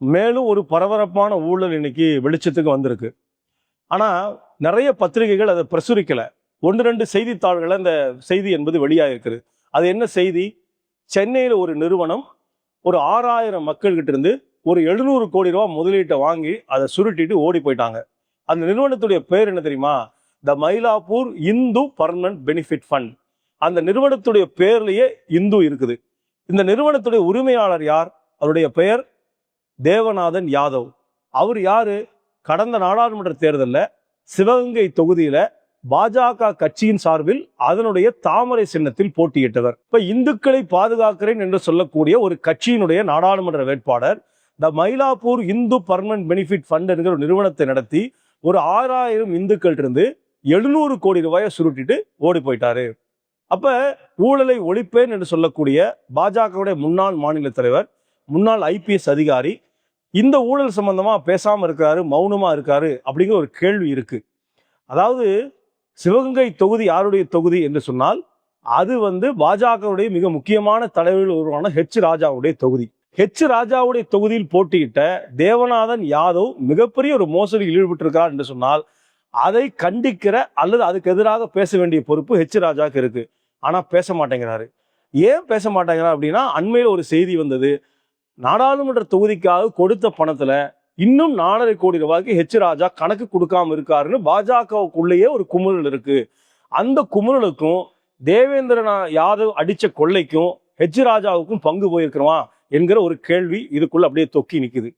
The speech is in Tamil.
மேலும் ஒரு பரபரப்பான ஊழல் இன்னைக்கு வெளிச்சத்துக்கு வந்திருக்கு. ஆனால் நிறைய பத்திரிகைகள் அதை பிரசுரிக்கலை. ஒன்று ரெண்டு செய்தித்தாள்களை அந்த செய்தி என்பது வெளியாகிருக்குது அது என்ன செய்தி? சென்னையில் ஒரு நிறுவனம் ஒரு ஆறாயிரம் மக்கள்கிட்ட இருந்து ஒரு எழுநூறு கோடி ரூபா முதலீட்டை வாங்கி அதை சுருட்டிட்டு ஓடி போயிட்டாங்க. அந்த நிறுவனத்துடைய பேர் என்ன தெரியுமா? The Mylapore Hindu permanent benefit fund. அந்த நிறுவனத்துடைய பேர்லேயே இந்து இருக்குது. இந்த நிறுவனத்துடைய உரிமையாளர் யார்? அவருடைய பெயர் தேவநாதன் யாதவ். அவர் யாரு? கடந்த நாடாளுமன்ற தேர்தலில் சிவகங்கை தொகுதியில பாஜக கட்சியின் சார்பில் அதனுடைய தாமரை சின்னத்தில் போட்டியிட்டவர். இப்ப இந்துக்களை பாதுகாக்கிறேன் என்று சொல்லக்கூடிய ஒரு கட்சியினுடைய நாடாளுமன்ற வேட்பாளர் the Mylapore Hindu permanent benefit fund என்கிற ஒரு நிறுவனத்தை நடத்தி ஒரு ஆறாயிரம் இந்துக்கள் இருந்து எழுநூறு கோடி ரூபாயை சுருட்டிட்டு ஓடி போயிட்டாரு. அப்ப ஊழலை ஒழிப்பேன் என்று சொல்லக்கூடிய பாஜகவுடைய முன்னாள் மாநில தலைவர் முன்னாள் ஐபிஎஸ் அதிகாரி இந்த ஊழல் சம்பந்தமாக பேசாமல் இருக்காரு மௌனமாக இருக்காரு அப்படிங்கிற ஒரு கேள்வி இருக்குது அதாவது சிவகங்கை தொகுதி யாருடைய தொகுதி என்று சொன்னால் அது வந்து பாஜகவுடைய மிக முக்கியமான தலைவர்கள் ஒருவரான ஹெச் ராஜாவுடைய தொகுதி. ஹெச் ராஜாவுடைய தொகுதியில் போட்டியிட்ட தேவநாதன் யாதவ் மிகப்பெரிய ஒரு மோசடியில் ஈடுபட்டிருக்கார் என்று சொன்னால் அதை கண்டிக்கிற அல்லது அதுக்கு எதிராக பேச வேண்டிய பொறுப்பு ஹெச் ராஜாவுக்கு இருக்கு. ஆனால் பேச மாட்டேங்கிறாரு. ஏன் பேச மாட்டேங்கிறார் அப்படின்னா அண்மையில் ஒரு செய்தி வந்தது. நாடாளுமன்ற தொகுதிக்காக கொடுத்த பணத்துல இன்னும் நாலரை கோடி ரூபாய்க்கு ஹெச் ராஜா கணக்கு கொடுக்காம இருக்காருன்னு பாஜகவுக்குள்ளேயே ஒரு குமுறல் இருக்கு. அந்த குமுறலுக்கும் தேவேந்திரனா யாதவ் அடிச்ச கொள்ளைக்கும் ஹெச் ராஜாவுக்கும் பங்கு போயிருக்கிறோமா என்கிற ஒரு கேள்வி இதுக்குள்ள அப்படியே தொக்கி நிற்குது